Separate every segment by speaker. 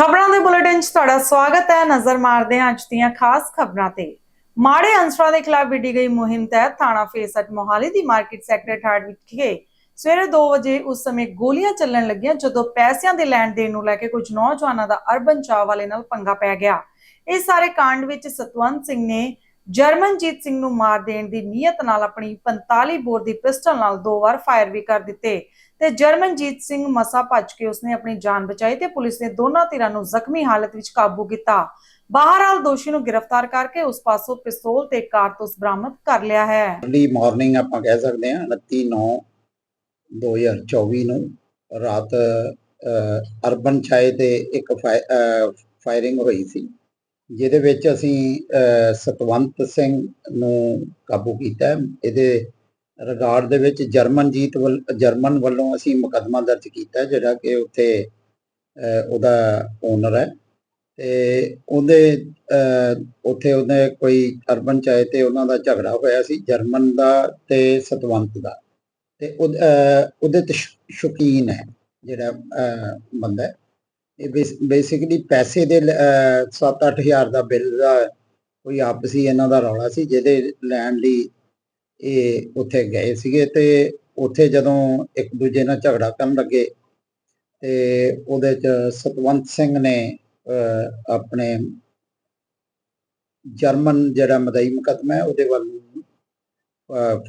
Speaker 1: ਖਬਰਾਂ ਦੇ ਬੁਲੇਟਿਨ 'ਚ ਤੁਹਾਡਾ ਸਵਾਗਤ ਹੈ। ਨਜ਼ਰ ਮਾਰਦੇ ਹਾਂ ਅੱਜ ਦੀਆਂ ਖਾਸ ਖਬਰਾਂ ਤੇ। ਮਾੜੇ ਅੰਸਰਾਂ ਦੇ ਖਿਲਾਫ ਵਿੱਢੀ ਗਈ ਮੁਹਿੰਮ ਤਹਿਤ ਥਾਣਾ ਫੇਸਟ ਮੋਹਾਲੀ ਦੀ ਮਾਰਕੀਟ ਸੈਕਟਰ ਠਾੜ ਵਿਖੇ। ਸਵੇਰੇ 2 ਵਜੇ ਉਸ ਸਮੇਂ ਗੋਲੀਆਂ ਚੱਲਣ ਲੱਗੀਆਂ, ਜਦੋਂ ਪੈਸਿਆਂ ਦੇ ਲੈਣ ਦੇਣ ਨੂੰ ਲੈ ਕੇ ਕੁਝ ਨੌਜਵਾਨਾਂ ਦਾ ਅਰਬਨ ਚਾਹ ਵਾਲੇ ਨਾਲ ਪੰਗਾ ਪੈ ਗਿਆ। ਇਸ ਸਾਰੇ ਕਾਂਡ ਵਿੱਚ ਸਤਵੰਤ ਸਿੰਘ ਨੇ ਜਰਮਨਜੀਤ ਸਿੰਘ ਨੂੰ ਮਾਰ ਦੇਣ ਦੀ ਨੀਅਤ ਨਾਲ ਆਪਣੀ 45 ਬੋਰ ਦੀ ਪਿਸਟਲ ਨਾਲ ਦੋ ਵਾਰ ਫਾਇਰ ਵੀ ਕਰ ਦਿੱਤੇ। ਤੇ ਜਰਮਨਜੀਤ ਸਿੰਘ ਮਸਾ ਭੱਜ ਕੇ ਉਸਨੇ ਆਪਣੀ ਜਾਨ ਬਚਾਈ ਤੇ ਪੁਲਿਸ ਨੇ ਦੋਨਾਂ ਧਿਰਾਂ ਨੂੰ ਜ਼ਖਮੀ ਹਾਲਤ ਵਿੱਚ ਕਾਬੂ ਕੀਤਾ। ਬਹਰਹਾਲ ਦੋਸ਼ੀ ਨੂੰ ਗ੍ਰਿਫਤਾਰ ਕਰਕੇ ਉਸ ਪਾਸੋਂ ਪਿਸਤੌਲ ਤੇ ਕਾਰਤੂਸ ਬਰਾਮਦ ਕਰ ਲਿਆ ਹੈ।
Speaker 2: ਅਰਲੀ ਮਾਰਨਿੰਗ ਆਪਾਂ ਕਹਿ ਸਕਦੇ ਹਾਂ 29 9 2024 ਨੂੰ ਰਾਤ ਅਰਬਨ ਛਾਏ ਤੇ ਇੱਕ ਫਾਇਰਿੰਗ ਹੋਈ ਸੀ ਜਿਹਦੇ ਵਿੱਚ ਅਸੀਂ ਅ, ਸਤਵੰਤ ਸਿੰਘ ਨੂੰ ਕਾਬੂ ਕੀਤਾ। ਇਹਦੇ ਰਿਗਾਰਡ ਦੇ ਵਿੱਚ ਜਰਮਨ ਜੀਤ ਵੱਲ ਜਰਮਨ ਵੱਲੋਂ ਅਸੀਂ ਮੁਕੱਦਮਾ ਦਰਜ ਕੀਤਾ ਜਿਹੜਾ ਕਿ ਉੱਥੇ ਉਹਦਾ ਓਨਰ ਹੈ ਤੇ ਉਹਦੇ ਉੱਥੇ ਉਹਨੇ ਕੋਈ ਅਰਬਨ ਚਾਹੇ ਤੇ ਉਹਨਾਂ ਦਾ ਝਗੜਾ ਹੋਇਆ ਸੀ ਜਰਮਨ ਦਾ ਤੇ ਸਤਵੰਤ ਦਾ ਤੇ ਉਹ- ਅ, ਉਹਦੇ ਤੇ ਸ਼ੌਕੀਨ ਹੈ ਜਿਹੜਾ ਬੰਦਾ ਹੈ। ਇਹ ਬੇਸਿਕਲੀ ਪੈਸੇ ਦੇ 7-8000 ਦਾ ਬਿੱਲ ਦਾ ਕੋਈ ਆਪਸੀ ਇਹਨਾਂ ਦਾ ਰੌਲਾ ਸੀ ਜਿਹਦੇ ਲੈਣ ਲਈ ਇਹ ਉੱਥੇ ਗਏ ਸੀਗੇ ਤੇ ਉੱਥੇ ਜਦੋਂ ਇੱਕ ਦੂਜੇ ਨਾਲ ਝਗੜਾ ਕਰਨ ਲੱਗੇ ਤੇ ਉਹਦੇ ਚ ਸਤਵੰਤ ਸਿੰਘ ਨੇ ਆਪਣੇ ਜਰਮਨ ਜਿਹੜਾ ਮਦਈ ਮੁਕੱਦਮਾ ਹੈ ਉਹਦੇ ਵੱਲ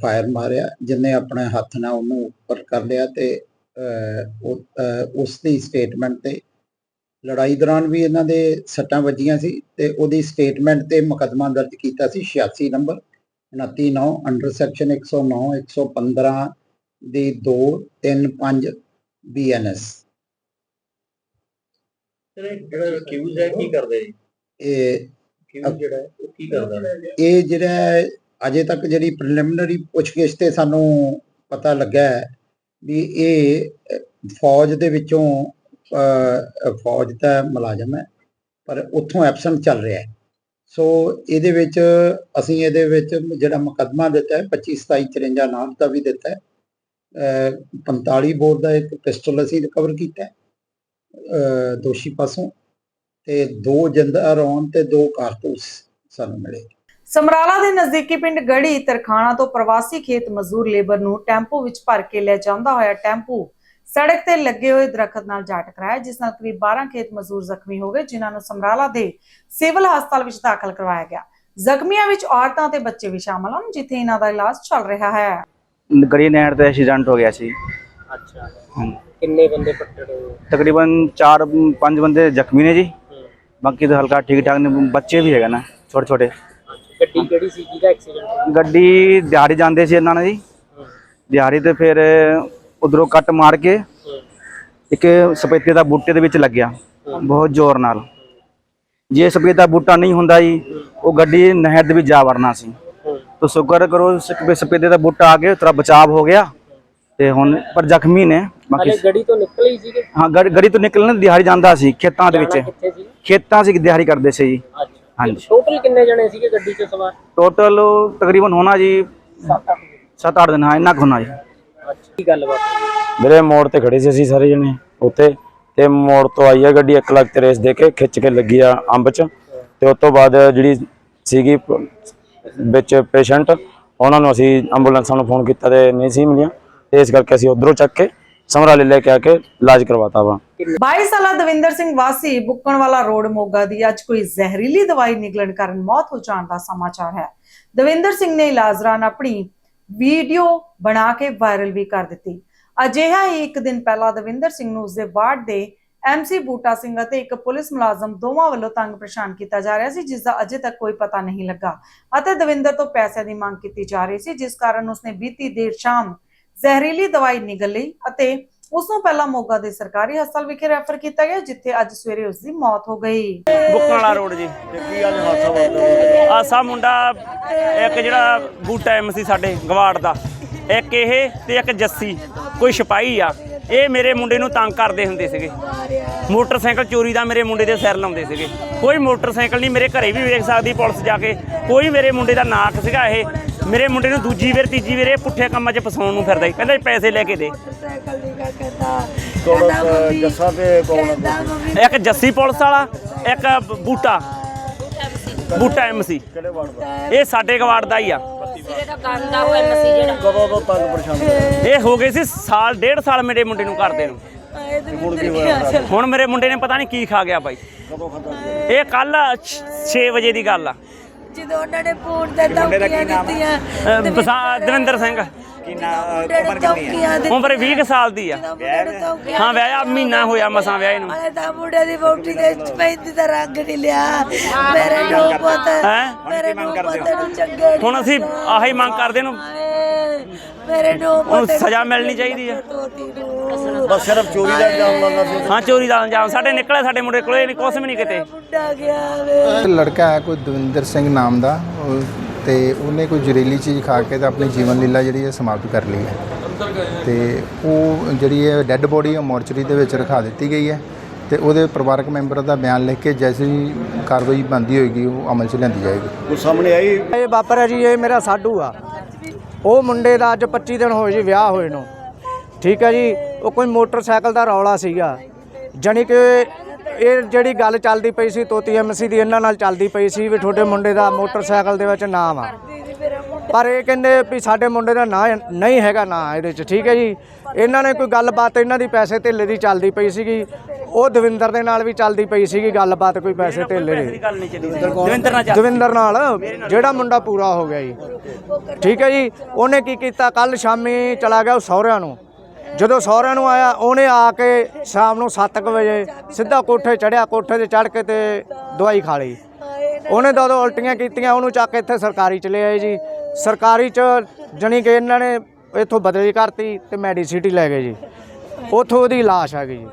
Speaker 2: ਫਾਇਰ ਮਾਰਿਆ ਜਿੰਨੇ ਆਪਣੇ ਹੱਥ ਨਾਲ ਉਹਨੂੰ ਉੱਪਰ ਕਰ ਲਿਆ ਤੇ ਅਹ, ਉਸ ਦੀ ਸਟੇਟਮੈਂਟ ਤੇ ਲੜਾਈ ਦੌਰਾਨ ਵੀ ਇਹਨਾਂ ਦੇ ਸੱਟਾਂ ਵੱਜੀਆਂ ਸੀ ਤੇ ਉਹਦੀ ਸਟੇਟਮੈਂਟ ਤੇ ਮੁਕੱਦਮਾ ਦਰਜ ਕੀਤਾ ਸੀ 86 ਨੰਬਰ। 29 9 ਅੰਡਰ ਸੈਕਸ਼ਨ 109 115 ਦੀ 2 3 5 ਬੀਐਨਐਸ
Speaker 3: ਜਿਹੜਾ ਅਕਿਊਜ਼ ਹੈ ਕੀ ਕਰਦਾ ਜੀ?
Speaker 2: ਇਹ
Speaker 3: ਜਿਹੜਾ ਹੈ ਉਹ ਕੀ ਕਰਦਾ?
Speaker 2: ਇਹ ਜਿਹੜਾ ਹੈ, ਅਜੇ ਤੱਕ ਜਿਹੜੀ ਪ੍ਰੀਲਿਮਿਨਰੀ ਪੁੱਛਗਿੱਛ ਤੇ ਸਾਨੂੰ ਪਤਾ ਲੱਗਾ ਹੈ ਵੀ ਇਹ ਫੌਜ ਦੇ ਵਿੱਚੋਂ ਫੌਜ ਦਾ ਮੁਲਾਜ਼ਮ ਹੈ ਪਰ ਉੱਥੋਂ ਐਬਸੈਂਟ ਚੱਲ ਰਿਹਾ ਹੈ। ਸੋ ਇਹਦੇ ਵਿੱਚ ਅਸੀਂ ਇਹਦੇ ਵਿੱਚ ਜਿਹੜਾ ਮੁਕੱਦਮਾ ਦਿੱਤਾ ਹੈ 25 27 54 ਨਾਮ ਦਾ ਵੀ ਦਿੱਤਾ ਹੈ। 45 ਬੋਰ ਦਾ ਇੱਕ ਪਿਸਟਲ ਅਸੀਂ ਰਿਕਵਰ ਕੀਤਾ ਹੈ ਦੋਸ਼ੀ ਪਾਸੋਂ ਤੇ ਦੋ ਜਿੰਦਾ ਰੌਣ ਤੇ ਦੋ ਕਾਰਤੂਸ ਸਾਨੂੰ ਮਿਲੇ।
Speaker 1: ਸਮਰਾਲਾ ਦੇ ਨਜ਼ਦੀਕੀ ਪਿੰਡ ਗੜੀ ਤਰਖਾਣਾ ਤੋਂ ਪ੍ਰਵਾਸੀ ਖੇਤ ਮਜ਼ਦੂਰ ਲੇਬਰ ਨੂੰ ਟੈਂਪੂ ਵਿੱਚ ਭਰ ਕੇ ਲੈ ਜਾਂਦਾ ਹੋਇਆ ਟੈਂਪੂ ਸੜਕ ਤੇ ਲੱਗੇ ਹੋਏ ਦਰਖਤ ਨਾਲ ਜਾ ਟਕਰਾਇਆ ਜਿਸ ਨਾਲ ਕਰੀਬ 12 ਖੇਤ ਮਜ਼ਦੂਰ ਜ਼ਖਮੀ ਹੋ ਗਏ ਜਿਨ੍ਹਾਂ ਨੂੰ ਸਮਰਾਲਾ ਦੇ ਸਿਵਲ ਹਸਪਤਾਲ ਵਿੱਚ ਦਾਖਲ ਕਰਵਾਇਆ ਗਿਆ। ਜ਼ਖਮੀਆਂ ਵਿੱਚ ਔਰਤਾਂ ਤੇ ਬੱਚੇ ਵੀ ਸ਼ਾਮਲ ਹਨ ਜਿੱਥੇ ਇਹਨਾਂ ਦਾ ਇਲਾਜ ਚੱਲ ਰਿਹਾ ਹੈ।
Speaker 4: ਗੜੀ ਨਹਿਰ ਤੇ ਐਕਸੀਡੈਂਟ ਹੋ ਗਿਆ ਸੀ।
Speaker 3: ਅੱਛਾ। ਕਿੰਨੇ ਬੰਦੇ ਪੱਟੜ ਹੋਏ?
Speaker 4: ਤਕਰੀਬਨ 4-5 ਬੰਦੇ ਜ਼ਖਮੀ ਨੇ ਜੀ। ਬਾਕੀ ਤਾਂ ਹਲਕਾ ਠੀਕ ਠਾਕ ਨੇ ਬੱਚੇ ਵੀ ਹੈਗੇ ਨਾ ਛੋਟੇ ਛੋਟੇ
Speaker 3: ਗੱਡੀ ਕਿਹੜੀ ਸੀ ਜਿਹਦਾ ਐਕਸੀਡੈਂਟ
Speaker 4: ਗੱਡੀ ਦਿਹਾੜੀ ਜਾਂਦੇ ਸੀ ਇਹਨਾਂ ਨੇ ਜੀ। ਦਿਹਾੜੀ ਤੇ ਫਿਰ ਉਧਰੋਂ ਕੱਟ ਮਾਰ ਕੇ ਇੱਕ ਸਪੇਤੇ ਦਾ ਬੂਟੇ ਦੇ ਵਿੱਚ ਲੱਗਿਆ। ਬਹੁਤ ਜ਼ੋਰ ਨਾਲ। ਜੇ ਸਪੇਤੇ ਦਾ ਬੂਟਾ ਨਹੀਂ ਹੁੰਦਾ ਜੀ ਉਹ ਗੱਡੀ ਨਹਿਰ ਦੇ ਵਿੱਚ ਜਾ ਵੜਨਾ ਸੀ। ਤੋ ਸ਼ੁਕਰ ਕਰੋ ਸਪੇ- ਸਪੇਤੇ ਦਾ ਬੂਟਾ ਆ ਗਿਆ ਤੇਰਾ ਬਚਾਅ ਹੋ ਗਿਆ। ਤੇ ਹੁਣ ਪਰ ਜ਼ਖਮੀ ਨੇ ਬਾਕੀ
Speaker 3: ਗੱਡੀ ਤੋਂ ਨਿਕਲੇ ਹੀ ਸੀਗੇ?
Speaker 4: ਹਾਂ ਗੜੀ ਤੋਂ ਨਿਕਲਣ ਦਿਹਾੜੀ ਜਾਂਦਾ ਸੀ ਖੇਤਾਂ ਦੇ ਵਿੱਚ।
Speaker 3: ਸੀ?
Speaker 4: ਖੇਤਾਂ 'ਚ ਦਿਹਾੜੀ ਕਰਦੇ ਸੀ ਜੀ। ਹਾਂਜੀ।
Speaker 3: ਟੋਟਲ ਕਿੰਨੇ ਜਣੇ ਸੀਗੇ ਗੱਡੀ 'ਚ ਸਵਾਰ?
Speaker 4: ਟੋਟਲ ਤਕਰੀਬਨ ਹੋਣਾ ਜੀ
Speaker 3: 7-8
Speaker 4: 7-8 ਦਿਨ ਹਾਂ ਇੰਨਾ ਕੁ ਹੋਣਾ ਜੀ।
Speaker 3: ਕੀ ਗੱਲਬਾਤ? ਹੋਈ?
Speaker 5: ਮੇਰੇ ਮੋੜ ਤੇ ਖੜੇ ਸੀ ਅਸੀਂ ਸਾਰੇ ਜਣੇ ਉੱਥੇ ਤੇ ਮੋੜ ਤੋਂ ਆਈ ਆ ਗੱਡੀ 1 ਲੱਖ ਤੇ ਰੇਸ ਦੇ ਕੇ ਖਿੱਚ ਕੇ ਲੱਗੀ ਆ ਅੰਬ ਚ। ਤੇ ਉਸ ਤੋਂ ਬਾਅਦ ਜਿਹੜੀ ਸੀਗੀ ਵਿੱਚ ਪੇਸ਼ੈਂਟ ਉਹਨਾਂ ਨੂੰ ਅਸੀਂ ਐਂਬੂਲੈਂਸਾਂ ਨੂੰ ਫੋਨ ਕੀਤਾ ਤੇ ਨਹੀਂ ਸੀ ਮਿਲੀਆਂ। ਤੇ ਇਸ ਕਰਕੇ ਅਸੀਂ ਉਧਰੋਂ ਚੱਕ ਕੇ ਸਮਰਾਲੇ ਲੈ ਕੇ ਆ ਕੇ ਇਲਾਜ ਕਰਵਾਤਾ ਵਾ।
Speaker 1: 22 ਸਾਲਾ ਦਵਿੰਦਰ ਸਿੰਘ ਵਾਸੀ ਬੁੱਕਣ ਵਾਲਾ ਰੋਡ ਮੋਗਾ ਦੀ ਅੱਜ ਕੋਈ ਜ਼ਹਿਰੀਲੀ ਦਵਾਈ ਨਿਗਲਣ ਕਾਰਨ ਮੌਤ ਹੋ ਜਾਣ ਦਾ ਸਮਾਚਾਰ ਹੈ। ਦਵਿੰਦਰ ਸਿੰਘ ਨੇ ਇਲਾਜ ਦੌਰਾਨ ਆਪਣੀ ਵੀਡੀਓ ਬਣਾ ਕੇ ਵਾਇਰਲ ਵੀ ਕਰ ਦਿੱਤੀ। ਅਜਿਹਾ ਹੀ ਇੱਕ ਦਿਨ ਪਹਿਲਾਂ ਦਵਿੰਦਰ ਸਿੰਘ ਨੂੰ ਉਸਦੇ ਵਾਰਡ ਦੇ ਐਮਸੀ ਬੂਟਾ ਸਿੰਘ ਅਤੇ ਇੱਕ ਪੁਲਿਸ ਮੁਲਾਜ਼ਮ ਦੋਵਾਂ ਵੱਲੋਂ ਤੰਗ ਪਰੇਸ਼ਾਨ ਕੀਤਾ ਜਾ ਰਿਹਾ ਸੀ ਜਿਸ ਦਾ ਅਜੇ ਤੱਕ ਕੋਈ ਪਤਾ ਨਹੀਂ ਲੱਗਾ ਅਤੇ ਦਵਿੰਦਰ ਤੋਂ ਪੈਸਿਆਂ ਦੀ ਮੰਗ ਕੀਤੀ ਜਾ ਰਹੀ ਸੀ, ਜਿਸ ਕਾਰਨ ਉਸਨੇ ਬੀਤੀ ਦੇਰ ਸ਼ਾਮ ਜ਼ਹਿਰੀਲੀ ਦਵਾਈ ਨਿਗਲ ਲਈ ਅਤੇ ਉਸ ਨੂੰ ਪਹਿਲਾਂ ਮੋਗਾ ਦੇ ਸਰਕਾਰੀ ਹਸਪਤਾਲ ਵਿਖੇ ਰੈਫਰ ਕੀਤਾ ਗਿਆ, ਜਿੱਥੇ ਅੱਜ ਸਵੇਰੇ ਉਸ ਦੀ ਮੌਤ ਹੋ ਗਈ।
Speaker 6: ਬੁੱਕਣ ਰੋਡ ਜੀ। ਆਸਾ ਮੁੰਡਾ ਇੱਕ ਜਿਹੜਾ ਬੂਟਾ ਐਮ ਸੀ ਸਾਡੇ ਗਵਾੜ ਦਾ, ਇੱਕ ਇਹ ਤੇ ਇੱਕ ਜੱਸੀ, ਕੋਈ ਸਿਪਾਹੀ ਆ। ਇਹ ਮੇਰੇ ਮੁੰਡੇ ਨੂੰ ਤੰਗ ਕਰਦੇ ਹੁੰਦੇ ਸੀਗੇ। ਮੋਟਰਸਾਈਕਲ ਚੋਰੀ ਦਾ ਮੇਰੇ ਮੁੰਡੇ ਦੇ ਸਿਰ ਲਾਉਂਦੇ ਸੀਗੇ। ਕੋਈ ਮੋਟਰਸਾਈਕਲ ਨਹੀਂ, ਮੇਰੇ ਘਰੇ ਵੀ ਵੇਖ ਸਕਦੀ ਪੁਲਿਸ ਜਾ ਕੇ। ਕੋਈ ਮੇਰੇ ਮੁੰਡੇ ਦਾ ਨਾਕ ਸੀਗਾ ਇਹ। ਮੇਰੇ ਮੁੰਡੇ ਨੂੰ ਦੂਜੀ ਵਾਰ, ਤੀਜੀ ਵਾਰ ਇਹ ਪੁੱਠੇ ਕੰਮਾਂ 'ਚ ਫਸਾਉਣ ਨੂੰ ਫਿਰਦਾ ਸੀ। ਕਹਿੰਦਾ ਪੈਸੇ ਲੈ ਕੇ ਦੇ।
Speaker 7: ਸਾਈਕਲ ਦੀ ਕਹਿੰਦਾ ਜੱਸਾ ਤੇ ਕੌਣ
Speaker 6: ਇੱਕ ਜੱਸੀ ਪੁਲਿਸ ਵਾਲਾ ਇੱਕ ਬੂਟਾ। ਬੂਟਾ ਐਮਸੀ ਇਹ ਸਾਡੇ ਗਵਾੜ ਦਾ ਹੀ ਆ।
Speaker 7: ਕਦੋਂ ਤੋਂ ਤੰਗ ਪਰੇਸ਼ਾਨ
Speaker 6: ਇਹ ਹੋ ਗਏ ਸੀ ਸਾਲ ਡੇਢ ਸਾਲ ਮੇਰੇ ਮੁੰਡੇ ਨੂੰ ਕਰਦੇ ਨੂੰ। ਹੁਣ ਮੇਰੇ ਮੁੰਡੇ ਨੇ ਪਤਾ ਨਹੀਂ ਕੀ ਖਾ ਗਿਆ ਬਾਈ। ਇਹ ਕੱਲ 6 ਵਜੇ ਦੀ ਗੱਲ ਆ।
Speaker 8: ਜਦੋਂ ਉਹਨਾਂ ਨੇ ਫੋਨ ਤੇ ਧਮਕੀਆਂ ਦਿੱਤੀਆਂ
Speaker 6: ਅਹ ਬਸਾ- ਦਵਿੰਦਰ ਸਿੰਘ।
Speaker 8: ਕੀ ਉਮਰ ਕਿੰਨੀ ਆ?
Speaker 6: ਉਮਰ 20 ਕੁ ਸਾਲ ਦੀ ਆ। ਹਾਂ ਵਿਆਹਿਆ ਮਹੀਨਾ ਹੋਇਆ ਮਸਾਂ ਵਿਆਹੇ ਨੂੰ
Speaker 8: ਹਲੇ ਤਾਂ ਮੁੰਡੇ ਦੀ ਵੋਟੀ ਦੇ ਪੈਂਦੀ ਦਾ ਰੰਗ ਨਹੀਂ ਲਿਆ। ਮੇਰੇ ਨੂੰ ਪੁੱਤ
Speaker 6: ਹੈਂ?
Speaker 8: ਮੇਰੇ ਨੂੰ ਪੁੱਤ ਨੂੰ ਚੰਗੇ
Speaker 6: ਹੁਣ ਅਸੀਂ ਆਹੀ ਮੰਗ ਕਰਦੇ ਨੂੰ
Speaker 8: ਹਾਏ, ਮੇਰੇ ਨੂੰ
Speaker 6: ਉਹਨੂੰ
Speaker 8: ਪੁੱਤ ਨੂੰ
Speaker 6: ਸਜ਼ਾ ਮਿਲਣੀ ਚਾਹੀਦੀ ਆ।
Speaker 7: ਬਸ ਸਿਰਫ ਚੋਰੀ ਦਾ ਇਲਜ਼ਾਮ ਲਾਉਂਦਾ ਸੀ।
Speaker 6: ਹਾਂ ਚੋਰੀ ਦਾ ਅੰਜਾਮ ਸਾਡੇ ਨਿਕਲੇ ਸਾਡੇ ਮੁੰਡੇ ਕੋਲੇ ਨਹੀਂ ਕੁਛ ਵੀ ਨਹੀਂ ਕਿਤੇ।
Speaker 8: ਮੁੰਡਾ ਗਿਆ ਵੇ।
Speaker 9: ਇੱਕ ਲੜਕਾ ਹੈ ਕੋਈ ਦਵਿੰਦਰ ਸਿੰਘ ਨਾਮ ਦਾ। ਤੇ ਉਹਨੇ ਕੋਈ ਜ਼ਹਿਰੀਲੀ ਚੀਜ਼ ਖਾ ਕੇ ਤਾਂ ਆਪਣੀ ਜੀਵਨ ਲੀਲਾ ਜਿਹੜੀ ਹੈ ਸਮਾਪਤ ਕਰ ਲਈ ਹੈ। ਤੇ ਉਹ ਜਿਹੜੀ ਹੈ ਡੈੱਡ ਬੋਡੀ ਉਹ ਮੋਰਚਰੀ ਦੇ ਵਿੱਚ ਰਖਾ ਦਿੱਤੀ ਗਈ ਹੈ ਤੇ ਉਹਦੇ ਪਰਿਵਾਰਕ ਮੈਂਬਰ ਦਾ ਬਿਆਨ ਲਿਖ ਕੇ ਜੈਸੀ ਕਾਰਵਾਈ ਬੰਦੀ ਹੋਏਗੀ ਉਹ ਅਮਲ 'ਚ ਲਿਆਂਦੀ ਜਾਏਗੀ।
Speaker 7: ਉਹ ਸਾਹਮਣੇ ਆਈ?
Speaker 10: ਇਹ ਵਾਪਰਿਆ ਜੀ ਇਹ ਮੇਰਾ ਸਾਡੂ ਆ। ਉਹ ਮੁੰਡੇ ਦਾ ਅੱਜ 25 ਦਿਨ ਹੋਏ ਜੀ ਵਿਆਹ ਹੋਏ ਨੂੰ। ਠੀਕ ਹੈ ਜੀ ਉਹ ਕੋਈ ਮੋਟਰਸਾਈਕਲ ਦਾ ਰੌਲਾ ਸੀਗਾ। ਜਾਣੀ ਕਿ ਇਹ ਜਿਹੜੀ ਗੱਲ ਚੱਲਦੀ ਪਈ ਸੀ ਤੋਤੀ ਐਮਸੀ ਦੀ ਇਹਨਾਂ ਨਾਲ ਚੱਲਦੀ ਪਈ ਸੀ ਵੀ ਤੁਹਾਡੇ ਮੁੰਡੇ ਦਾ ਮੋਟਰਸਾਈਕਲ ਦੇ ਵਿੱਚ ਨਾਮ ਆ। ਪਰ ਇਹ ਕਹਿੰਦੇ ਵੀ ਸਾਡੇ ਮੁੰਡੇ ਦਾ ਨਾਂ ਨਹੀਂ ਹੈਗਾ ਨਾਂ ਇਹਦੇ 'ਚ ਠੀਕ ਹੈ ਜੀ? ਇਹਨਾਂ ਨੇ ਕੋਈ ਗੱਲਬਾਤ ਇਹਨਾਂ ਦੀ ਪੈਸੇ ਧੇਲੇ ਦੀ ਚੱਲਦੀ ਪਈ ਸੀਗੀ। ਉਹ ਦਵਿੰਦਰ ਦੇ ਨਾਲ ਵੀ ਚੱਲਦੀ ਪਈ ਸੀਗੀ ਗੱਲਬਾਤ ਕੋਈ ਪੈਸੇ ਧੇਲੇ ਦੀ।
Speaker 6: ਦਵਿੰਦਰ ਨਾਲ
Speaker 10: ਦਵਿੰਦਰ ਨਾਲ ਜਿਹੜਾ ਮੁੰਡਾ ਪੂਰਾ ਹੋ ਗਿਆ ਜੀ। ਠੀਕ ਹੈ ਜੀ? ਉਹਨੇ ਕੀ ਕੀਤਾ? ਕੱਲ ਸ਼ਾਮੀ ਚਲਾ ਗਿਆ ਉਹ ਸਹੁਰਿਆਂ ਨੂੰ। ਜਦੋਂ ਸਹੁਰਿਆਂ ਨੂੰ ਆਇਆ ਉਹਨੇ ਆ ਕੇ ਸ਼ਾਮ ਨੂੰ 7:00 ਵਜੇ ਸਿੱਧਾ ਕੋਠੇ ਚੜਿਆ ਕੋਠੇ ਤੇ ਚੜ ਕੇ ਤੇ ਦਵਾਈ ਖਾ ਲਈ। ਉਹਨੇ ਤਾਂ ਉਦੋਂ ਉਲਟੀਆਂ ਕੀਤੀਆਂ ਉਹਨੂੰ ਚੱਕ ਕੇ ਇੱਥੇ ਸਰਕਾਰੀ ਚ ਲੈ ਆਏ ਜੀ। ਸਰਕਾਰੀ ਚ ਜਣੀ ਕਿ ਇਹਨਾਂ ਨੇ ਇੱਥੋਂ ਬਦਲੀ ਕਰਤੀ ਤੇ ਮੈਡੀਸਿਟੀ ਲੈ ਗਏ ਜੀ। ਉੱਥੋਂ ਉਹਦੀ ਲਾਸ਼ ਆ ਗਈ ਜੀ।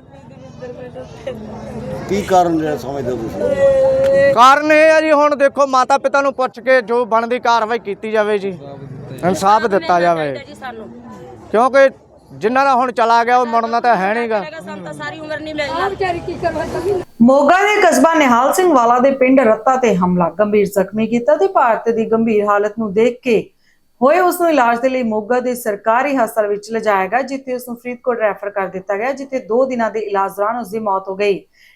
Speaker 7: ਕੀ ਕਾਰਨ ਜਿਹੜਾ ਸਮਝਦੇ ਹੋ ਤੁਸੀਂ?
Speaker 10: ਕਾਰਨ ਇਹ ਆ ਜੀ ਹੁਣ ਦੇਖੋ ਮਾਤਾ ਪਿਤਾ ਨੂੰ ਪੁੱਛ ਕੇ ਜੋ ਬਣਦੀ ਕਾਰਵਾਈ ਕੀਤੀ ਜਾਵੇ ਜੀ ਇਨਸਾਫ ਦਿੱਤਾ ਜਾਵੇ। ਕਿਉਂਕਿ ਜਿਨ੍ਹਾਂ ਦਾ ਹੁਣ ਚਲਾ ਗਿਆ ਉਹ ਮੁੜਨਾ ਤਾਂ ਹੈ ਨਹੀਂਗਾ
Speaker 1: ਮੋਗਾ ਦੇ ਕਸਬਾ ਨਿਹਾਲ ਸਿੰਘ ਵਾਲਾ ਦੇ ਪਿੰਡ ਰੱਤਾ ਤੇ ਹਮਲਾ। ਗੰਭੀਰ ਜ਼ਖਮੀ ਕੀਤਾ ਤੇ ਭਾਰਤ ਦੀ ਗੰਭੀਰ ਹਾਲਤ ਨੂੰ ਦੇਖ ਕੇ ਹੋਏ ਉਸ ਨੂੰ ਇਲਾਜ ਦੇ ਲਈ ਮੋਗਾ ਦੇ ਸਰਕਾਰੀ ਹਸਪਤਾਲ ਵਿੱਚ ਲਿਜਾਇਆ ਗਿਆ ਜਿੱਥੇ ਉਸ ਨੂੰ ਫਰੀਦਕੋਟ ਰੈਫਰ ਕਰ ਦਿੱਤਾ ਗਿਆ ਜਿੱਥੇ 2 ਦਿਨਾਂ ਦੇ ਇਲਾਜ ਦੌਰਾਨ ਉਸ ਦੀ ਮੌਤ ਹੋ ਗਈ।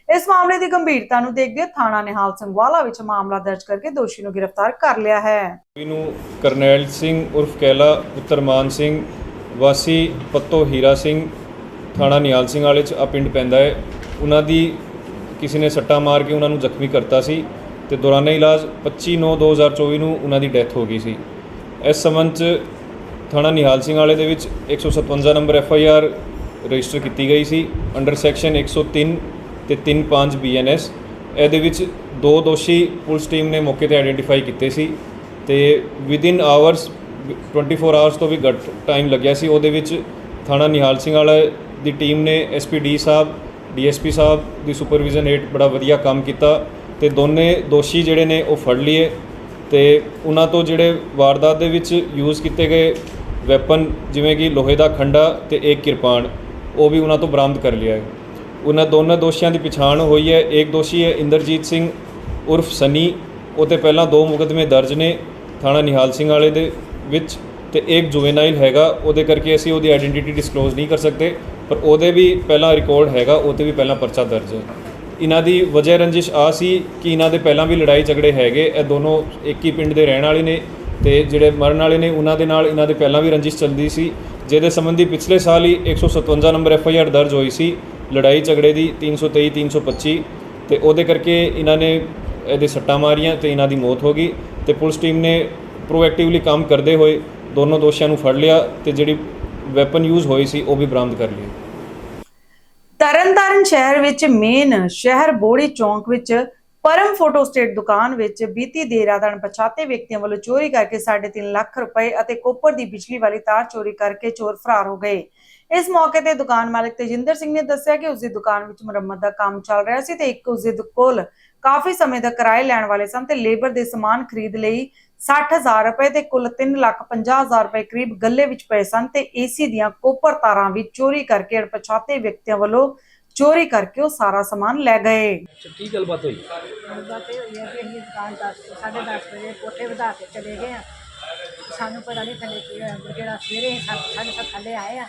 Speaker 1: ਇਸ ਮਾਮਲੇ ਦੀ ਗੰਭੀਰਤਾ ਨੂੰ ਦੇਖਦੇ ਥਾਣਾ ਨਿਹਾਲ ਸਿੰਘ ਵਾਲਾ ਵਿੱਚ ਮਾਮਲਾ ਦਰਜ ਕਰਕੇ ਦੋਸ਼ੀ ਨੂੰ ਗ੍ਰਿਫਤਾਰ ਕਰ ਲਿਆ ਹੈ।
Speaker 11: ਨੂੰ ਕਰਨੈਲ ਸਿੰਘ ਉਰਫ ਕੈਲਾ ਪੁੱਤਰ ਮਾਨ ਸਿੰਘ ਵਾਸੀ ਪੱਤੋ ਹੀਰਾ ਸਿੰਘ ਥਾਣਾ ਨਿਹਾਲ ਸਿੰਘ ਵਾਲੇ ਚ ਆ ਪਿੰਡ ਪੈਂਦਾ ਹੈ। ਉਹਨਾਂ ਦੀ ਕਿਸੇ ਨੇ ਸੱਟਾ ਮਾਰ ਕੇ ਉਹਨਾਂ ਨੂੰ ਜ਼ਖਮੀ ਕਰਤਾ ਸੀ ਤੇ ਦੌਰਾਨ ਇਲਾਜ 25/9/2024 ਨੂੰ ਉਹਨਾਂ ਦੀ ਡੈਥ ਹੋ ਗਈ ਸੀ। ਇਸ ਸੰਬੰਧ ਚ ਥਾਣਾ ਨਿਹਾਲ ਸਿੰਘ ਵਾਲੇ ਦੇ ਵਿੱਚ 157 number F I R register ਕੀਤੀ ਗਈ ਸੀ। ਅੰਡਰ ਸੈਕਸ਼ਨ 103 ਤੇ 35 ਬੀਐਨਐਸ ਇਹਦੇ ਵਿੱਚ ਦੋ ਦੋਸ਼ੀ ਪੁਲਿਸ ਟੀਮ ਨੇ ਮੌਕੇ ਤੇ ਆਈਡੈਂਟੀਫਾਈ ਕੀਤੇ ਸੀ ਤੇ ਵਿਦਿਨ ਆਵਰਸ 24 ਆਵਰਸ ਤੋਂ ਵੀ ਘੱਟ ਟਾਈਮ ਲੱਗਿਆ ਸੀ। ਉਹਦੇ ਵਿੱਚ ਥਾਣਾ ਨਿਹਾਲ ਸਿੰਘ ਵਾਲਾ ਦੀ ਟੀਮ ਨੇ ਐਸਪੀਡੀ ਸਾਹਿਬ ਡੀਐਸਪੀ ਸਾਹਿਬ ਦੀ ਸੁਪਰਵਿਜ਼ਨ ਹੇਠ ਬੜਾ ਵਧੀਆ ਕੰਮ ਕੀਤਾ ਤੇ ਦੋਨੇ ਦੋਸ਼ੀ ਜਿਹੜੇ ਨੇ ਉਹ ਫੜ ਲਏ ਤੇ ਉਹਨਾਂ ਤੋਂ ਜਿਹੜੇ ਵਾਰਦਾਤ ਦੇ ਵਿੱਚ ਯੂਜ਼ ਕੀਤੇ ਗਏ ਵੈਪਨ ਜਿਵੇਂ ਕਿ ਲੋਹੇ ਦਾ ਖੰਡਾ ਤੇ ਇੱਕ ਕਿਰਪਾਨ, ਉਹ ਵੀ ਉਹਨਾਂ ਤੋਂ ਬਰਾਮਦ ਕਰ ਲਿਆ ਹੈ। ਉਹਨਾਂ ਦੋਨਾਂ ਦੋਸ਼ੀਆਂ ਦੀ ਪਛਾਣ ਹੋਈ ਹੈ। ਇੱਕ ਦੋਸ਼ੀ ਹੈ ਇੰਦਰਜੀਤ ਸਿੰਘ ਉਰਫ ਸਨੀ, ਉਹ ਤੇ ਪਹਿਲਾਂ ਦੋ ਮੁਕੱਦਮੇ ਦਰਜ ਨੇ ਥਾਣਾ ਨਿਹਾਲ ਸਿੰਘ ਵਾਲੇ ਦੇ। ਵਿੱਚ ਤੇ ਇੱਕ ਜੁਵੇਨਾਈਲ ਹੈਗਾ, ਉਹਦੇ ਕਰਕੇ ਅਸੀਂ ਉਹਦੀ ਆਇਡੈਂਟੀਟੀ ਡਿਸਕਲੋਜ਼ ਨਹੀਂ ਕਰ ਸਕਦੇ, ਪਰ ਉਹਦੇ ਵੀ ਪਹਿਲਾਂ ਰਿਕਾਰਡ ਹੈਗਾ, ਉਹ ਤੇ ਵੀ ਪਹਿਲਾਂ ਪਰਚਾ ਦਰਜ ਹੈ। ਇਹਨਾਂ ਦੀ ਵਜ੍ਹਾ ਰੰਜਿਸ਼ ਆ ਸੀ ਕਿ ਇਹਨਾਂ ਦੇ ਪਹਿਲਾਂ ਵੀ ਲੜਾਈ ਝਗੜੇ ਹੈਗੇ, ਇਹ ਦੋਨੋਂ ਇੱਕ ਹੀ ਪਿੰਡ ਦੇ ਰਹਿਣ ਵਾਲੇ ਨੇ ਤੇ ਜਿਹੜੇ ਮਰਨ ਵਾਲੇ ਨੇ, ਉਹਨਾਂ ਦੇ ਨਾਲ ਇਹਨਾਂ ਦੇ ਪਹਿਲਾਂ ਵੀ ਰੰਜਿਸ਼ ਚੱਲਦੀ ਸੀ, ਜਿਹਦੇ ਸੰਬੰਧੀ ਪਿਛਲੇ ਸਾਲ ਹੀ 157 ਨੰਬਰ ਐਫ ਆਈ ਆਰ ਦਰਜ ਹੋਈ ਸੀ, ਲੜਾਈ ਝਗੜੇ ਦੀ 323 325 ਤੇ ਉਹਦੇ ਕਰਕੇ ਇਹਨਾਂ ਨੇ ਇਹਦੇ ਸੱਟਾਂ ਮਾਰੀਆਂ ਤੇ ਇਹਨਾਂ ਦੀ ਮੌਤ ਹੋ ਗਈ, ਤੇ ਪੁਲਿਸ ਟੀਮ ਨੇ ਪ੍ਰੋਐਕਟਿਵਲੀ ਕੰਮ ਕਰਦੇ ਹੋਏ ਦੋਨੋਂ ਦੋਸ਼ੀਆਂ ਨੂੰ ਫੜ ਲਿਆ ਤੇ ਜਿਹੜੀ ਵੈਪਨ ਯੂਜ਼ ਹੋਈ ਸੀ, ਉਹ ਵੀ ਬਰਾਮਦ ਕਰ ਲਈ।
Speaker 1: ਤਰਨਤਾਰਨ ਸ਼ਹਿਰ ਵਿੱਚ ਮੇਨ ਸ਼ਹਿਰ ਬੋੜੀ ਚੌਂਕ ਵਿੱਚ ਪਰਮ ਫੋਟੋ ਸਟੇਟ ਦੁਕਾਨ ਵਿੱਚ ਬੀਤੀ ਦੇਰ ਰਾਤ ਅਣਪਛਾਤੇ ਵਿਅਕਤੀਆਂ ਵੱਲੋਂ ਚੋਰੀ ਕਰਕੇ 3.5 ਲੱਖ ਰੁਪਏ ਅਤੇ ਕੋਪਰ ਦੀ ਬਿਜਲੀ ਵਾਲੀ ਤਾਰ ਚੋਰੀ ਕਰਕੇ ਚੋਰ ਫਰਾਰ ਹੋ ਗਏ। ਇਸ ਮੌਕੇ ਤੇ ਦੁਕਾਨ ਮਾਲਕ ਤੇਜਿੰਦਰ ਸਿੰਘ ਨੇ ਦੱਸਿਆ ਕਿ ਉਸ ਦੀ ਦੁਕਾਨ ਵਿੱਚ ਮੁਰੰਮਤ ਦਾ ਕੰਮ ਚੱਲ ਰਿਹਾ ਸੀ ਤੇ ਇੱਕ ਉਸ ਦੇ ਕੋਲ ਕਾਫੀ ਸਮੇਂ ਦਾ ਕਿਰਾਏ ਲੈਣ ਵਾਲੇ ਸਨ ਤੇ ਲੇਬਰ ਦੇ ਸਮਾਨ ਖਰੀਦ ਲਈ 60000 ਰੁਪਏ ਤੇ ਕੁੱਲ 350000 ਰੁਪਏ ਕਰੀਬ ਗੱਲੇ ਵਿੱਚ ਪਏ ਸਨ ਤੇ ਏਸੀ ਦੀਆਂ ਕੋਪਰ ਤਾਰਾਂ ਵੀ ਚੋਰੀ ਕਰਕੇ ਅਣਪਛਾਤੇ ਵਿਅਕਤੀਆਂ ਵੱਲੋਂ ਚੋਰੀ ਕਰਕੇ ਉਹ ਸਾਰਾ ਸਮਾਨ ਲੈ ਗਏ।
Speaker 3: ਕੀ ਗੱਲਬਾਤ ਹੋਈ?
Speaker 8: ਗੱਲਬਾਤ ਇਹ ਹੋਈ ਹੈ ਕਿ ਅਸੀਂ ਦੁਕਾਨ ਦਸ ਸਾਢੇ ਦਸ ਵਜੇ ਕੋਠੇ ਵਧਾ ਕੇ ਚਲੇ ਗਏ ਆ ਸਾਨੂੰ ਪਤਾ ਨਹੀਂ ਥੱਲੇ ਕੀ ਹੋਇਆ ਜਿਹੜਾ ਸਵੇਰੇ ਅਸੀਂ ਸੱਤ- ਸਾਢੇ ਸੱਤ ਥੱਲੇ ਆਏ ਆ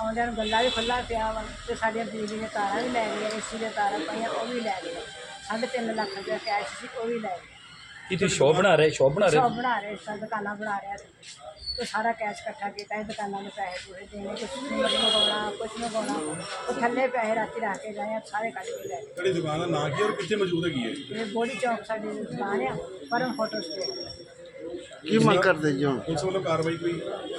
Speaker 8: ਆਉਂਦਿਆਂ ਨੂੰ ਗੱਲਾਂ ਵੀ ਖੁੱਲਾ ਪਿਆ ਵਾ ਤੇ ਸਾਡੀਆਂ ਬਿਜਲੀ ਦੀਆਂ ਤਾਰਾਂ ਵੀ ਲੈ ਗਏ ਏਸੀ ਦੀਆਂ ਤਾਰਾਂ ਪਈਆਂ ਉਹ ਵੀ ਲੈ ਗਏ। ਸਾਢੇ ਤਿੰਨ ਲੱਖ ਰੁਪਇਆ ਕੈਸ਼ ਸੀ ਉਹ ਵੀ ਲੈ ਗਏ।
Speaker 3: ਕੀ ਤੁਸੀਂ ਸ਼ੋਅ ਬਣਾ ਰਹੇ? ਸ਼ੋਅ ਬਣਾ
Speaker 8: ਸ਼ੌਪ ਬਣਾ ਰਹੇ ਸਨ ਦੁਕਾਨਾਂ ਬਣਾ ਰਿਹਾ ਸੀ ਤੇ ਸਾਰਾ ਕੈਸ਼ ਇਕੱਠਾ ਕੀਤਾ ਇਹ ਦੁਕਾਨਾਂ ਦੇ ਪੈਸੇ ਪੂਰੇ ਦੇਣੇ ਕੁਛ ਸਿਮਟ ਮੰਗਾਉਣਾ ਕੁਛ ਮੰਗਾਉਣਾ ਉਹ ਥੱਲੇ ਪੈਸੇ ਰਾਤੀ ਰੱਖ ਕੇ ਗਏ ਆ, ਸਾਰੇ ਕੱਢ ਕੇ ਲੈ ਗਏ।
Speaker 12: ਤੁਹਾਡੀ ਦੁਕਾਨ ਦਾ ਨਾਂ ਕੀ ਹੈ ਔਰ ਕਿੱਥੇ ਮੌਜੂਦ ਹੈਗੀ ਹੈ
Speaker 8: ਇਹ ਬੋਡੀ ਚੌਕ ਸਾਡੀ ਦੁਕਾਨ ਆ ਪਰਮ ਫੋਟੋ ਸਟੇਟ
Speaker 12: ਕੀ ਮੰਗ ਕਰਦੇ ਜੀ ਹੁਣ? ਪੁਲਿਸ ਵੱਲੋਂ ਕਾਰਵਾਈ ਕੋਈ?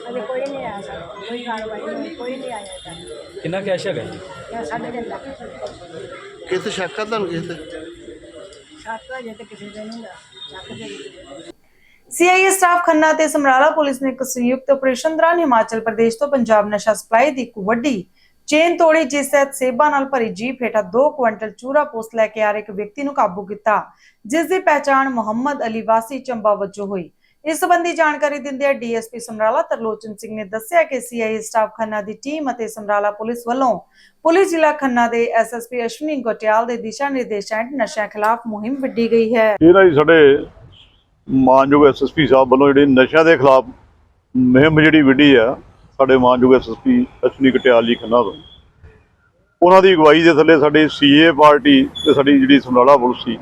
Speaker 8: ਅਜੇ ਕੋਈ ਨਹੀਂ ਆਇਆ ਸਰ। ਕੋਈ ਕਾਰਵਾਈ ਨਹੀਂ ਕੋਈ ਨਹੀਂ ਆਇਆ ਸਰ।
Speaker 3: ਕਿੰਨਾ ਕੈਸ਼ ਹੈਗਾ ਜੀ?
Speaker 8: ਇਹ ਸਾਢੇ ਤਿੰਨ ਲੱਖ
Speaker 12: ਕਿਤੇ ਸ਼ੱਕ ਆ ਤੁਹਾਨੂੰ ਕਿਸੇ ਤੇ?
Speaker 8: ਸੱਤ ਵਜੇ ਤੇ ਕਿਸੇ ਦੇ ਨਹੀਂ ਦਾ ਚੱਕ ਦੇ।
Speaker 1: ਸੀਆਈਏ ਸਟਾਫ ਖੰਨਾ ਤੇ ਸਮਰਾਲਾ ਪੁਲਿਸ ਨੇ ਇੱਕ ਸੰਯੁਕਤ ਆਪਰੇਸ਼ਨ ਦੌਰਾਨ ਹਿਮਾਚਲ ਪ੍ਰਦੇਸ਼ ਤੋਂ ਪੰਜਾਬ ਨਸ਼ਾ ਸਪਲਾਈ ਦੀ ਇੱਕ ਵੱਡੀ ਚੇਨ ਤੋੜੀ ਜਿਸ ਤਹਿਤ ਸੇਬਾਂ ਨਾਲ ਭਰੀ ਜੀਪ ਹੇਠਾਂ 2 ਕੁਇੰਟਲ ਚੂਰਾ ਪੋਸਟ ਲੈ ਕੇ ਆ ਰਹੇ ਇੱਕ ਵਿਅਕਤੀ ਨੂੰ ਕਾਬੂ ਕੀਤਾ ਜਿਸ ਦੀ ਪਹਿਚਾਣ ਮੁਹੰਮਦ ਅਲੀ ਵਾਸੀ ਚੰਬਾ ਵਜੋਂ ਹੋਈ। ਇਸ ਸੰਬੰਧੀ ਜਾਣਕਾਰੀ ਦਿੰਦਿਆਂ ਡੀਐਸਪੀ ਸਮਰਾਲਾ ਤਰਲੋਚਨ ਸਿੰਘ ਨੇ ਦੱਸਿਆ ਕਿ ਸੀਆਈਏ ਸਟਾਫ ਖੰਨਾ ਦੀ ਟੀਮ ਅਤੇ ਸਮਰਾਲਾ ਪੁਲਿਸ ਵੱਲੋਂ ਪੁਲਿਸ ਜ਼ਿਲ੍ਹਾ ਖੰਨਾ ਦੇ ਐਸਐਸਪੀ ਅਸ਼ਵਨੀ ਗੋਟਿਆਲ ਦੇ ਦਿਸ਼ਾ ਨਿਰਦੇਸ਼ਾਂ ਹੇਠ ਨਸ਼ਿਆਂ ਖਿਲਾਫ ਮੁਹਿੰਮ ਵਿੱਢੀ ਗਈ ਹੈ।
Speaker 12: ਇਹ ਨਾ ਸਾਡੇ ਮਾਨਯੋਗ ਐਸਐਸਪੀ ਸਾਹਿਬ ਵੱਲੋਂ ਜਿਹੜੀ ਨਸ਼ਿਆਂ ਦੇ ਖਿਲਾਫ ਮੁਹਿੰਮ ਜਿਹੜੀ ਵਿੱਢੀ ਆ, ਸਾਡੇ ਮਾਨਯੋਗ ਐਸਐਸਪੀ ਅਸ਼ਵਨੀ ਕਟਿਆਲ ਜੀ ਖੰਨਾ ਤੋਂ। ਉਹਨਾਂ ਦੀ ਅਗਵਾਈ ਦੇ ਥੱਲੇ ਸਾਡੀ ਸੀਏ ਪਾਰਟੀ ਤੇ ਸਾਡੀ ਜਿਹੜੀ ਸਮਰਾਲਾ ਪੁਲਿਸ ਸੀ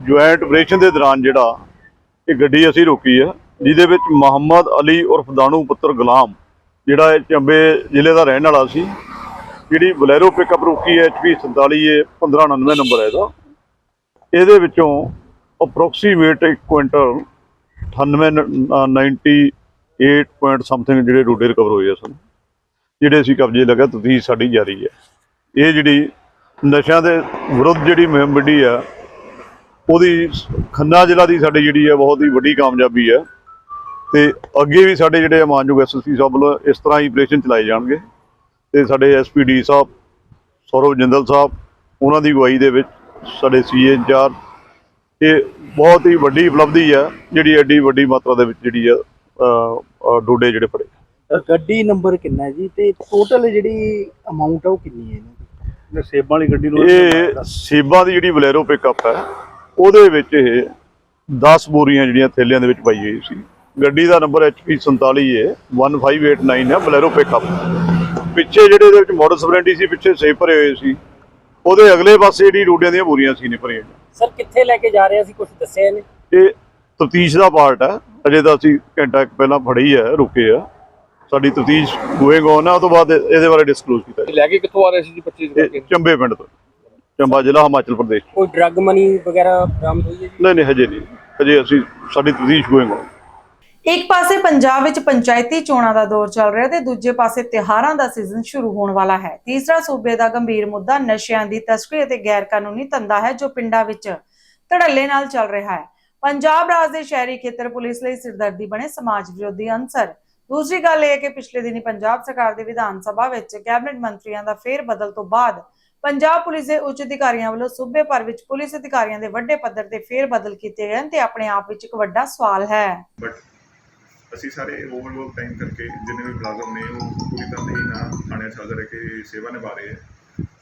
Speaker 12: ਜੁਆਇੰਟ ਆਪਰੇਸ਼ਨ ਦੇ ਦੌਰਾਨ ਜਿਹੜਾ ਇਹ ਗੱਡੀ ਅਸੀਂ ਰੋਕੀ ਆ, ਜਿਹਦੇ ਵਿੱਚ ਮੁਹੰਮਦ ਅਲੀ ਉਰਫ ਦਾਣੂ ਪੁੱਤਰ ਗੁਲਾਮ, ਜਿਹੜਾ ਇਹ ਚੰਬੇ ਜ਼ਿਲ੍ਹੇ ਦਾ ਰਹਿਣ ਵਾਲਾ ਸੀ, ਜਿਹੜੀ ਬਲੈਰੋ ਪਿਕਅਪ ਰੋਕੀ ਹੈ ਐਚਪੀ 47 ਇਹ 1599 ਨੰਬਰ ਹੈ ਇਹਦਾ। ਇਹਦੇ ਵਿੱਚੋਂ ਅਪਰੋਕਸੀਮੇਟ 1 ਕੁਇੰਟਲ 98 ਪੁਆਇੰਟ ਸਮਥਿੰਗ ਜਿਹੜੇ ਰੋਡੇ ਰਿਕਵਰ ਹੋਏ ਸਨ, ਜਿਹੜੇ ਅਸੀਂ ਕਬਜ਼ੇ ਲਗਾ ਤਫਤੀਸ਼ ਸਾਡੀ ਜਾਰੀ ਹੈ। ਇਹ ਜਿਹੜੀ ਨਸ਼ਿਆਂ ਦੇ ਵਿਰੁੱਧ ਜਿਹੜੀ ਮੁਹਿੰਮ ਵਿੱਢੀ ਆ ਉਹਦੀ ਖੰਨਾ ਜ਼ਿਲ੍ਹਾ ਦੀ ਸਾਡੀ ਜਿਹੜੀ ਹੈ ਬਹੁਤ ਹੀ ਵੱਡੀ ਕਾਮਯਾਬੀ ਹੈ ਤੇ ਅੱਗੇ ਵੀ ਸਾਡੇ ਜਿਹੜੇ ਮਾਨਯੋਗ ਐਸਐਸਪੀ ਸਾਹਿਬ ਵੱਲੋਂ ਇਸ ਤਰ੍ਹਾਂ ਹੀ ਆਪਰੇਸ਼ਨ ਚਲਾਏ ਜਾਣਗੇ ਤੇ ਸਾਡੇ ਐਸਪੀਡੀ ਸਾਹਿਬ ਸੌਰਵ ਜਿੰਦਲ ਸਾਹਿਬ ਉਹਨਾਂ ਦੀ ਅਗਵਾਈ ਦੇ ਵਿੱਚ ਸਾਡੇ ਸੀਏ ਇੰਚਾਰਜ ਇਹ ਬਹੁਤ ਹੀ ਵੱਡੀ ਉਪਲਬਧੀ ਹੈ ਜਿਹੜੀ ਐਡੀ ਵੱਡੀ ਮਾਤਰਾ ਦੇ ਵਿੱਚ ਜਿਹੜੀ ਆ ਡੋਡੇ ਜਿਹੜੇ ਫੜੇ।
Speaker 10: ਗੱਡੀ ਨੰਬਰ ਕਿੰਨਾ ਜੀ? ਤੇ ਟੋਟਲ ਜਿਹੜੀ ਅਮਾਉਂਟ ਆ ਉਹ ਕਿੰਨੀ ਹੈ ਇਹਨਾਂ ਦੀ
Speaker 12: ਸੇਬਾਂ ਵਾਲੀ ਗੱਡੀ ਨੂੰ ਇਹ ਸੇਬਾਂ ਦੀ ਜਿਹੜੀ ਬਲੈਰੋ ਪਿਕਅਪ ਹੈ ਉਹਦੇ ਵਿੱਚ ਇਹ 10 ਬੋਰੀਆਂ ਜਿਹੜੀਆਂ ਥੈਲਿਆਂ ਦੇ ਵਿੱਚ ਪਾਈ ਹੋਈ ਸੀ। ਗੱਡੀ ਦਾ ਨੰਬਰ HP 47 ਹੈ 1589 ਹੈ ਬਲੈਰੋ ਪਿਕਅਪ। ਪਿੱਛੇ ਜਿਹੜੇ ਇਹਦੇ ਵਿੱਚ ਮਾਡਲ ਸਪਲੈਂਡੀ ਸੀ ਪਿੱਛੇ ਸੇਬ ਭਰੇ ਹੋਏ ਸੀ। ਉਹਦੇ ਅਗਲੇ ਪਾਸੇ ਜਿਹੜੀ ਰੋਡਿਆਂ ਦੀਆਂ ਬੋਰੀਆਂ ਸੀ ਨੇ ਭਰੀਆਂ।
Speaker 3: ਸਰ ਕਿੱਥੇ ਲੈ ਕੇ ਜਾ ਰਹੇ ਸੀ? ਕੁਝ ਦੱਸਿਆ ਨੇ
Speaker 12: ਇਹ ਤਫਤੀਸ਼ ਦਾ ਪਾਰਟ ਹੈ ਅਜੇ ਤਾਂ ਅਸੀਂ ਘੰਟਾ ਕੁ ਪਹਿਲਾਂ ਫੜੀ ਹੈ ਰੁਕੇ ਆ। ਸਾਡੀ ਤਫਤੀਸ਼ ਗੋਇੰਗ ਔਨ ਹੈ ਉਹ ਤੋਂ ਬਾਅਦ ਇਹ- ਇਹਦੇ ਬਾਰੇ ਡਿਸਕਲੋਜ਼ ਕੀਤਾ।
Speaker 11: ਲੈ ਕੇ ਕਿੱਥੋਂ ਆ ਰਹੇ ਸੀ ਜੀ 25
Speaker 12: ਇਹ ਚੰਬੇ ਪਿੰਡ ਤੋਂ। ਚੰਬਾ ਜ਼ਿਲ੍ਹਾ ਹਿਮਾਚਲ ਪ੍ਰਦੇਸ਼।
Speaker 3: ਕੋਈ ਡਰੱਗ ਮਨੀ ਵਗੈਰਾ ਬਰਾਮਦ ਹੋਈ ਹੈ ਜੀ?
Speaker 12: ਨਹੀਂ ਨਹੀਂ ਹਜੇ ਨਹੀਂ। ਹਜੇ ਅਸੀਂ ਸਾਡੀ ਤਫਤੀਸ਼ ਗੋਇੰਗ ਔਨ
Speaker 1: ਇੱਕ ਪਾਸੇ ਪੰਜਾਬ ਵਿੱਚ ਪੰਚਾਇਤੀ ਚੋਣਾਂ ਦਾ ਦੌਰ ਚੱਲ ਰਿਹਾ ਤੇ ਦੂਜੇ ਪਾਸੇ ਤਿਹਾਰਾਂ ਦਾ ਸੀਜ਼ਨ ਸ਼ੁਰੂ ਹੋਣ ਵਾਲਾ ਹੈ। ਤੀਸਰਾ ਸੂਬੇ ਦਾ ਗੰਭੀਰ ਮੁੱਦਾ ਨਸ਼ਿਆਂ ਦੀ ਤਸਕਰੀ ਅਤੇ ਗੈਰ ਕਾਨੂੰਨੀ ਧੰਦਾ ਹੈ ਜੋ ਪਿੰਡਾਂ ਵਿੱਚ ਧੜੱਲੇ ਨਾਲ ਚੱਲ ਰਿਹਾ ਹੈ। ਪੰਜਾਬ ਰਾਜ ਦੇ ਸ਼ਹਿਰੀ ਖੇਤਰ ਪੁਲਿਸ ਲਈ ਸਿਰਦਰਦੀ ਬਣੇ ਸਮਾਜ ਵਿਰੋਧੀ ਅੰਸਰ ਦੂਸਰੀ ਗੱਲ ਇਹ ਹੈ ਕਿ ਪਿਛਲੇ ਦਿਨੀ ਪੰਜਾਬ ਸਰਕਾਰ ਦੇ ਵਿਧਾਨ ਸਭਾ ਵਿੱਚ ਕੈਬਨਿਟ ਮੰਤਰੀਆਂ ਦਾ ਫੇਰ ਬਦਲ ਤੋਂ ਬਾਅਦ ਪੰਜਾਬ ਪੁਲਿਸ ਦੇ ਉੱਚ ਅਧਿਕਾਰੀਆਂ ਵੱਲੋਂ ਸੂਬੇ ਭਰ ਵਿੱਚ ਪੁਲਿਸ ਅਧਿਕਾਰੀਆਂ ਦੇ ਵੱਡੇ ਪੱਧਰ ਤੇ ਫੇਰ ਬਦਲ ਕੀਤੇ ਗਏ ਹਨ ਤੇ ਆਪਣੇ ਆਪ ਵਿੱਚ ਇੱਕ ਵੱਡਾ ਸਵਾਲ ਹੈ।
Speaker 12: ਅਸੀਂ ਸਾਰੇ ਓਵਰਲੋਡ ਟਾਈਮ ਕਰਕੇ ਜਿੰਨੇ ਵੀ ਮੁਲਾਜ਼ਮ ਨੇ ਉਹ ਪੂਰੀ ਤਰ੍ਹਾਂ ਦੇ ਨਾਲ ਥਾਣਿਆਂ 'ਚ ਹਾਜ਼ਰ ਰਹਿ ਕੇ ਸੇਵਾ ਨਿਭਾ ਰਹੇ ਹੈ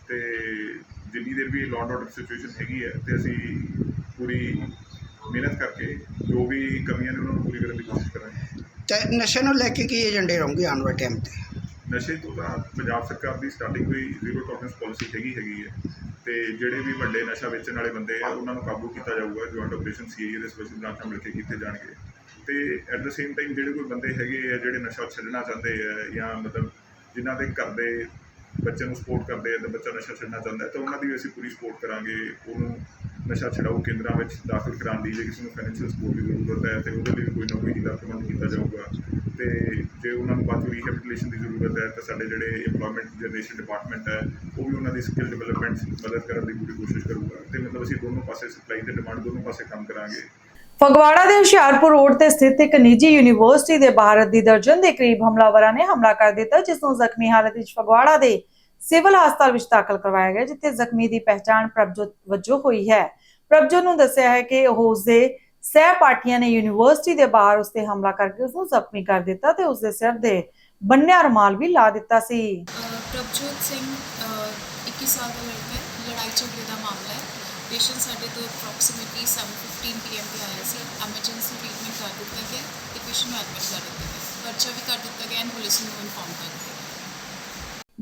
Speaker 12: ਤੇ ਜਿੰਨੀ ਦੇਰ ਵੀ ਲਾਅ ਆਰਡਰ ਸਿਚੁਏਸ਼ਨ ਹੈਗੀ ਹੈ ਤੇ ਅਸੀਂ ਪੂਰੀ ਮਿਹਨਤ ਕਰਕੇ ਜੋ ਵੀ ਕਮੀਆਂ ਨੇ ਉਹਨਾਂ ਨੂੰ ਪੂਰੀ ਕਰਨ ਦੀ ਕੋਸ਼ਿਸ਼ ਕਰਾਂਗੇ।
Speaker 10: ਤੇ ਨਸ਼ੇ ਨੂੰ ਲੈ ਕੇ ਕੀ ਏਜੰਡੇ ਰਹੂਗੇ ਆਉਣ ਵਾਲੇ ਟਾਈਮ ਤੇ?
Speaker 12: ਨਸ਼ੇ ਤੋਂ ਤਾਂ ਪੰਜਾਬ ਸਰਕਾਰ ਦੀ ਸਟਾਰਟਿੰਗ ਵੀ ਜ਼ੀਰੋ ਟੋਲਰੈਂਸ ਪਾਲਿਸੀ ਹੈਗੀ ਹੈਗੀ ਹੈ ਤੇ ਜਿਹੜੇ ਵੀ ਵੱਡੇ ਨਸ਼ਾ ਵੇਚਣ ਵਾਲੇ ਬੰਦੇ ਆ, ਉਹਨਾਂ ਨੂੰ ਕਾਬੂ ਕੀਤਾ ਜਾਊਗਾ ਜੁਆਇੰਟ ਆਪਰੇਸ਼ਨ ਸੀਏ ਦੇ ਸਪੈਸ਼ਲ ਬ੍ਰਾਂਚਾਂ ਮਿਲ ਕੇ ਕੀਤੇ ਜਾਣਗੇ। ਤੇ ਐਟ ਦ ਸੇਮ ਟਾਈਮ ਜਿਹੜੇ ਕੋਈ ਬੰਦੇ ਹੈਗੇ ਆ, ਜਿਹੜੇ ਨਸ਼ਾ ਛੱਡਣਾ ਚਾਹੁੰਦੇ ਆ ਜਾਂ ਮਤਲਬ ਜਿਨ੍ਹਾਂ ਦੇ ਘਰ ਦੇ ਬੱਚੇ ਨੂੰ ਸਪੋਰਟ ਕਰਦੇ ਆ, ਤੇ ਬੱਚਾ ਨਸ਼ਾ ਛੱਡਣਾ ਚਾਹੁੰਦਾ, ਤਾਂ ਉਹਨਾਂ ਦੀ ਵੀ ਅਸੀਂ ਪੂਰੀ ਸਪੋਰਟ ਕਰਾਂਗੇ, ਉਹਨੂੰ ਨਸ਼ਾ ਛਡਾਊ ਕੇਂਦਰਾਂ ਵਿੱਚ ਦਾਖਲ ਕਰਾਉਣ ਦੀ ਜੇ ਕਿਸੇ ਨੂੰ ਫਾਈਨੈਂਸ਼ੀਅਲ ਸਪੋਰਟ ਦੀ ਜ਼ਰੂਰਤ ਹੈ ਤੇ ਉਹਦੇ ਲਈ ਕੋਈ ਨਾ ਕੋਈ ਹੀਲਾ ਪ੍ਰਬੰਧ ਕੀਤਾ ਜਾਊਗਾ। ਤੇ ਜੇ ਉਹਨਾਂ ਨੂੰ ਬਾਅਦ ਰੀਹੈਬਿਲਿਟੇਸ਼ਨ ਦੀ ਜ਼ਰੂਰਤ ਹੈ, ਤਾਂ ਸਾਡੇ ਜਿਹੜੇ EMPLOYMENT ਜਨਰੇਸ਼ਨ ਡਿਪਾਰਟਮੈਂਟ ਹੈ, ਉਹ ਵੀ ਉਹਨਾਂ ਦੀ ਸਕਿੱਲ ਡਿਵੈਲਪਮੈਂਟ ਮਦਦ ਕਰਨ ਦੀ ਪੂਰੀ ਕੋਸ਼ਿਸ਼ ਕਰੂਗਾ। ਤੇ ਮਤਲਬ ਅਸੀਂ ਦੋਨੋਂ ਪਾਸੇ ਸਪਲਾਈ ਤੇ ਡਿਮਾਂਡ ਦੋਨੋਂ ਪਾਸੇ ਕੰਮ ਕਰਾਂਗੇ।
Speaker 1: ਫਗਵਾੜਾ ਦੇ ਹੁਸ਼ਿਆਰਪੁਰ ਰੋਡ ਤੇ ਸਥਿਤ ਇੱਕ ਨਿੱਜੀ ਯੂਨੀਵਰਸਿਟੀ ਦੇ ਬਾਹਰ ਦੀ ਦਰਜਨ ਦੇ ਕਰੀਬ ਹਮਲਾਵਰਾਂ ਨੇ ਹਮਲਾ ਕਰ ਦਿੱਤਾ, ਜਿਸ ਨੂੰ ਜ਼ਖਮੀ ਹਾਲਤ ਵਿੱਚ ਫਗਵਾੜਾ ਦੇ ਸਿਵਲ ਹਸਪਤਾਲ ਵਿੱਚ ਦਾਖਲ ਕਰਵਾਇਆ ਗਿਆ ਜਿੱਥੇ ਜ਼ਖਮੀ ਦੀ ਪਹਿਚਾਣ ਪ੍ਰਭਜੋਤ ਵਜੋਂ ਹੋਈ ਹੈ। ਪ੍ਰਭਜੋਤ ਨੂੰ ਦੱਸਿਆ ਹੈ ਕਿ ਉਹ ਉਸਦੇ ਸਹਿਪਾਠੀਆਂ ਨੇ ਯੂਨੀਵਰਸਿਟੀ ਦੇ ਬਾਹਰ ਉਸ ਤੇ ਹਮਲਾ ਕਰਕੇ ਉਸ ਨੂੰ ਜ਼ਖਮੀ ਕਰ ਦਿੱਤਾ ਤੇ ਉਸ ਦੇ ਸਿਰ ਦੇ ਬੰਨਿਆ ਰੁਮਾਲ ਵੀ ਲਾ ਦਿੱਤਾ ਸੀ।
Speaker 13: ਪ੍ਰਭਜੋਤ ਸਿੰਘ ਅ, 21 ਸਾਲ ਦਾ ਲੜਕਾ ਹੈ। ਲੜਾਈ ਝਗੜੇ ਦਾ ਮਾਮਲਾ ਹੈ। ਪੇਸ਼ੈਂਟ ਸਾਡੇ ਤੋਂ ਅਪਰੋਕਸੀਮੇਟਲੀ 7:15 ਪੀਐਮ ਤੇ ਆਇਆ ਸੀ। ਐਮਰਜੈਂਸੀ ਟ੍ਰੀਟਮੈਂਟ ਕਰ ਦਿੱਤਾ ਗਿਆ ਤੇ ਪੇਸ਼ੈਂਟ ਨੂੰ ਐਡਮਿਟ ਕਰ ਦਿੱਤਾ ਗਿਆ। ਪਰਚਾ ਵੀ ਕਰ ਦਿੱਤਾ ਗਿਆ ਐਂਡ ਪੁਲਿਸ ਨੂੰ ਇਨਫੋਰਮ ਕਰ ਦਿੱਤਾ ਗਿਆ।